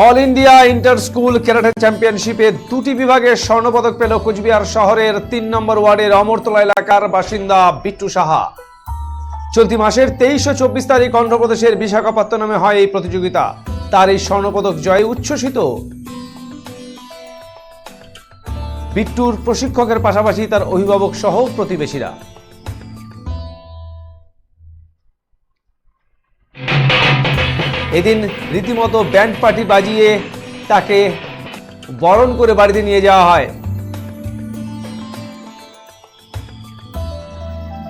All India inter school karate চ্যাম্পিয়নশিপে দুটি বিভাগে স্বর্ণপদক পেল কোচবিহার শহরের তিন নম্বর ওয়ার্ডের অমরতলা এলাকার বাসিন্দা বিট্টু সাহা। চলতি মাসের তেইশ ও চব্বিশ তারিখ অন্ধ্রপ্রদেশের বিশাখাপত্তনমে হয় এই প্রতিযোগিতা। তার এই স্বর্ণপদক জয়ে উচ্ছ্বসিত। বিট্টুর প্রশিক্ষকের পাশাপাশি তার অভিভাবক সহ প্রতিবেশীরা। এদিন রীতিমতো ব্যান্ড পার্টি বাজিয়ে তাকে বরণ করে বাড়িতে নিয়ে যাওয়া হয়।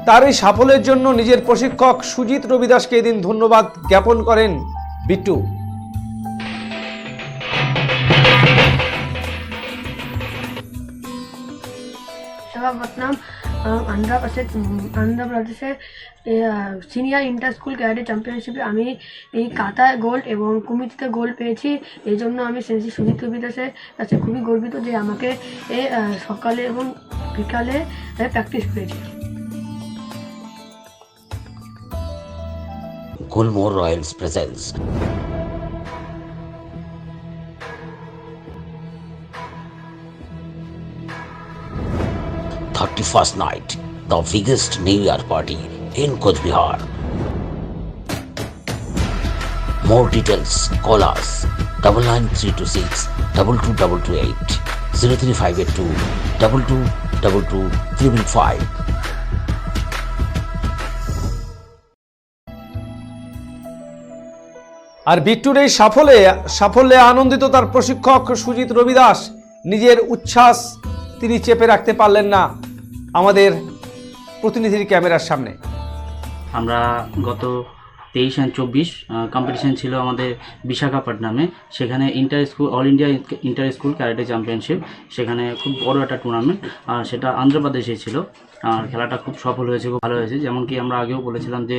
তার এই সাফল্যের জন্য নিজের প্রশিক্ষক সুজিত রবিদাসকে এদিন ধন্যবাদ জ্ঞাপন করেন বিট্টু। আন্ধ্র প্রদেশ আন্ধ্র প্রদেশের সিনিয়র ইন্টার স্কুল ক্যারাটে চ্যাম্পিয়নশিপে আমি এই কাতায় গোল্ড এবং কুমিতিতে গোল্ড পেয়েছি। এই জন্য আমি সেন্সি সুজিত বিদাসের কাছে খুবই গর্বিত যে আমাকে এ সকালে এবং বিকালে প্র্যাকটিস করেছি। Gulmore Royals presents Thirty-first night, the biggest New Year party in Coach Bihar. More details, call us double nine three two six double two double two eight zero three five eight two double two double two triple five. আর বিট্টুর এই সাফল্যে সাফল্যে আনন্দিত তার প্রশিক্ষক সুজিত রবিদাস নিজের উচ্ছ্বাস তিনি চেপে রাখতে পারলেন না আমাদের প্রতিনিধির ক্যামেরার সামনে। আমরা গত তেইশ অ্যান্ড চব্বিশ কম্পিটিশান ছিল আমাদের বিশাখাপট্টনামে। সেখানে inter school all India inter school karate championship সেখানে খুব বড় একটা টুর্নামেন্ট আর সেটা আন্ধ্রপ্রদেশে ছিল। আর খেলাটা খুব সফল হয়েছে, খুব ভালো হয়েছে। যেমন কি আমরা আগেও বলেছিলাম যে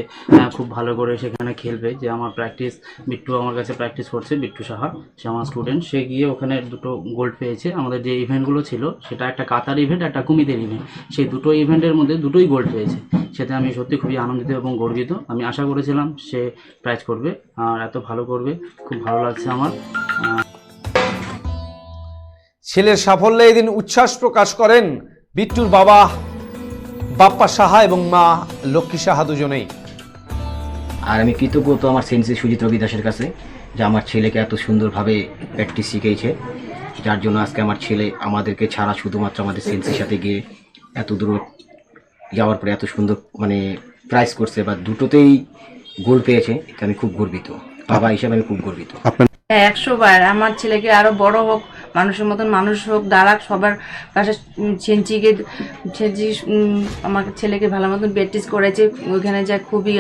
খুব ভালো করে সেখানে খেলবে। যে আমার প্র্যাকটিস বিট্টু আমার কাছে প্র্যাকটিস করছে, বিট্টু সাহা, সে আমার স্টুডেন্ট সে গিয়ে ওখানে দুটো গোল্ড পেয়েছে। আমাদের যে ইভেন্টগুলো ছিল, সেটা একটা কাতার ইভেন্ট একটা কুমিদের ইভেন্ট সেই দুটো ইভেন্টের মধ্যে দুটোই গোল্ড পেয়েছে। সেটা আমি সত্যি খুবই আনন্দিত এবং গর্বিত। আমি আশা করেছিলাম সে প্রাইজ করবে। আর এত ভালো করবে খুব ভালো লাগছে আমার। ছেলের সাফল্যে এদিন উচ্ছ্বাস প্রকাশ করেন বিট্টুর বাবা বাপ্পা সাহা এবং মা লক্ষ্মী সাহা দুজনেই। আর আমি কৃতজ্ঞ তো আমার সেন্সি সুজিত রবি দাসের কাছে যে আমার ছেলেকে এত সুন্দরভাবে প্র্যাকটিস শিখিয়েছে যার জন্য আজকে আমার ছেলে আমাদেরকে ছাড়া শুধুমাত্র আমাদের সেন্সির সাথে গিয়ে এত দূর যাওয়ার পরে এত সুন্দর মানে প্রাইজ করছে বা দুটোতেই গোল পেয়েছে এতে আমি খুব গর্বিত। বাবা হিসাবে আমি খুব গর্বিত। হ্যাঁ একশো বার আমার ছেলেকে আরও বড় হোক মানুষের মতন মানুষ হোক দাঁড়াক সবার পাশে ছেঞ্চিকে ছেঞ্চি আমার ছেলেকে ভালো মতন প্র্যাকটিস করেছে। ওইখানে যা খুবই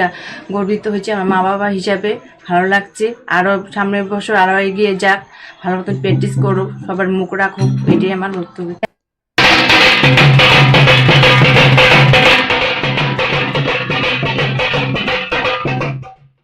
গর্বিত হয়েছে আমার মা বাবা হিসাবে। ভালো লাগছে। আরও সামনের বছর আরও এগিয়ে যাক। ভালো মতন প্র্যাকটিস করুক সবার মুখ রাখুক এটাই আমার বক্তব্য।